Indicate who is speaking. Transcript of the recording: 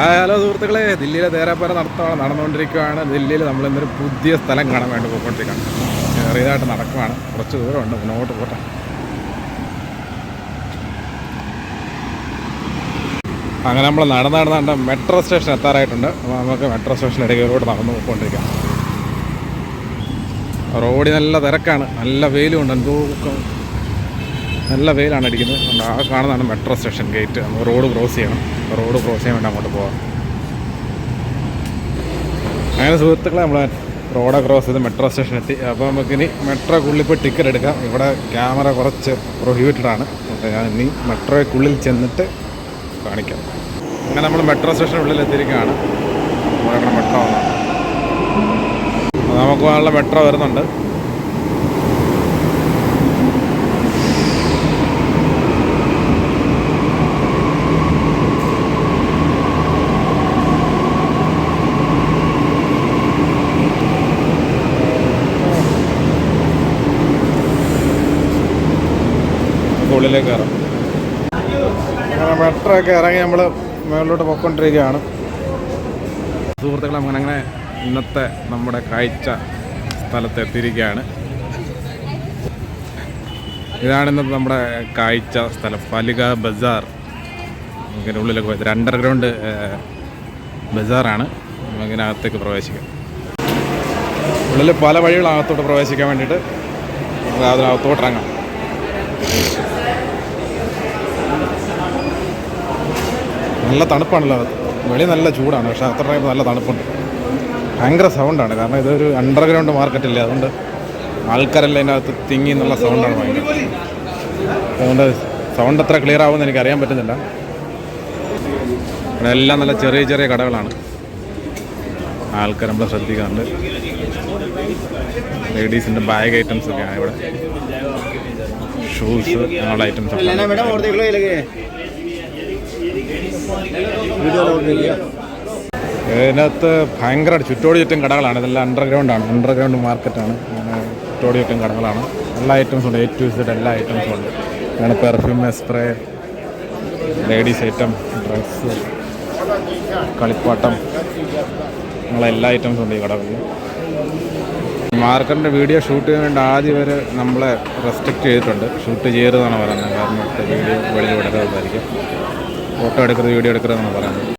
Speaker 1: Hello സുഹൃത്തുക്കളെ. ദില്ലിയിലെ തേരാപ്പാര നടത്തമാണ് നടന്നുകൊണ്ടിരിക്കുകയാണ്. ദില്ലിയിൽ നമ്മൾ ഇന്നൊരു പുതിയ സ്ഥലം കാണാൻ വേണ്ടി പോയിക്കൊണ്ടിരിക്കുകയാണ്. ചെറിയതായിട്ട് നടക്കുകയാണ് കുറച്ച് ദൂരമുണ്ട്. മുന്നോട്ട് പോട്ടെ. അങ്ങനെ നമ്മൾ നടന്ന് നടന്ന് മെട്രോ സ്റ്റേഷൻ എത്താറായിട്ടുണ്ട്. അപ്പോൾ നമുക്ക് മെട്രോ സ്റ്റേഷൻ ഇടയിലോട്ട് നടന്ന് പോയിക്കൊണ്ടിരിക്കാം. റോഡിൽ നല്ല തിരക്കാണ്. നല്ല വെയിലുമുണ്ട് എന്തോ നല്ല വെയിലാണ് അടിക്കുന്നത്. ആ കാണുന്നതാണ് മെട്രോ സ്റ്റേഷൻ ഗേറ്റ് നമ്മൾ റോഡ് ക്രോസ് ചെയ്യണം. റോഡ് ക്രോസ് ചെയ്യാൻ വേണ്ടി അങ്ങോട്ട് പോകാം അങ്ങനെ സുഹൃത്തുക്കളെ നമ്മൾ റോഡ് ക്രോസ് ചെയ്ത് മെട്രോ സ്റ്റേഷൻ എത്തി. അപ്പോൾ നമുക്കിനി മെട്രോക്കുള്ളിൽ പോയി ടിക്കറ്റ് എടുക്കാം. ഇവിടെ ക്യാമറ കുറച്ച് പ്രൊഹിബിറ്റഡ് ആണ്. അപ്പോൾ ഞാൻ ഇനി മെട്രോയ്ക്കുള്ളിൽ ചെന്നിട്ട് കാണിക്കാം. അങ്ങനെ നമ്മൾ മെട്രോ സ്റ്റേഷനുള്ളിൽ എത്തിയിരിക്കുകയാണ്. ഇവിടെ മെട്രോ നമുക്ക് പോകാനുള്ള മെട്രോ വരുന്നുണ്ട്. ഉള്ളിലേക്ക് കയറാം. അങ്ങനെ ഇറങ്ങി നമ്മൾ മുകളിലോട്ട് പൊക്കൊണ്ടിരിക്കുകയാണ് സുഹൃത്തുക്കളെ അങ്ങനെ അങ്ങനെ ഇന്നത്തെ നമ്മുടെ കാഴ്ച സ്ഥലത്ത് എത്തിയിരിക്കുകയാണ്. ഇതാണ് ഇന്നത്തെ നമ്മുടെ കാഴ്ച സ്ഥലം. ഫലിക ബസാർ. നമുക്കിതിന്റെ ഉള്ളിലൊക്കെ പോയത് ഒരു അണ്ടർഗ്രൗണ്ട് ബസാറാണ്. നമുക്കിതിനകത്തേക്ക് പ്രവേശിക്കാം. ഉള്ളിൽ പല വഴികൾ അകത്തോട്ട് പ്രവേശിക്കാൻ വേണ്ടിയിട്ട് നമുക്ക് അതിനകത്തോട്ട് ഇറങ്ങാം. നല്ല തണുപ്പാണല്ലോ അകത്ത് വെളി നല്ല ചൂടാണ് പക്ഷേ അത്ര ടൈം നല്ല തണുപ്പുണ്ട്. ഭയങ്കര സൗണ്ടാണ് കാരണം ഇതൊരു അണ്ടർഗ്രൗണ്ട് മാർക്കറ്റല്ലേ അതുകൊണ്ട് ആൾക്കാരെല്ലാം അതിനകത്ത് തിങ്ങി എന്നുള്ള സൗണ്ടാണ് ഭയങ്കര. അതുകൊണ്ട് സൗണ്ട് അത്ര ക്ലിയർ ആവുമെന്ന് എനിക്ക് അറിയാൻ പറ്റുന്നില്ല. എല്ലാം നല്ല ചെറിയ ചെറിയ കടകളാണ്. ആൾക്കാർ നമ്മൾ ശ്രദ്ധിക്കാറുണ്ട്. ലേഡീസിന്റെ ബാഗ് ഐറ്റംസ് ഒക്കെയാണ് ഇവിടെ. ഷൂസ് അങ്ങനെയുള്ള ഐറ്റംസ്
Speaker 2: വീഡിയോ
Speaker 1: ഇതിനകത്ത് ഭയങ്കര ചുറ്റോടി ചുറ്റും കടകളാണ്. ഇതെല്ലാം അണ്ടർഗ്രൗണ്ടാണ് അണ്ടർഗ്രൗണ്ട് മാർക്കറ്റാണ് ചുറ്റോടി ചുറ്റും കടകളാണ്. എല്ലാ ഐറ്റംസും ഉണ്ട്. എ ടു എല്ലാ ഐറ്റംസും ഉണ്ട്. അങ്ങനെ perfume spray ladies item dress കളിപ്പാട്ടം. അങ്ങനെ എല്ലാ ഐറ്റംസും ഉണ്ട് ഈ കടകളിൽ മാർക്കറ്റിന്റെ വീഡിയോ ഷൂട്ട് ചെയ്യാൻ വേണ്ടി ആദ്യം വരെ നമ്മളെ റെസ്ട്രിക്റ്റ് ചെയ്തിട്ടുണ്ട്. ഷൂട്ട് ചെയ്യരുതെന്നാണ് പറയുന്നത്. കാരണം വീഡിയോ വെളിയിൽ വിടരുതായിരിക്കും ഫോട്ടോ എടുക്കരുത് വീഡിയോ എടുക്കരുതെന്നാണ് പറയുന്നത്.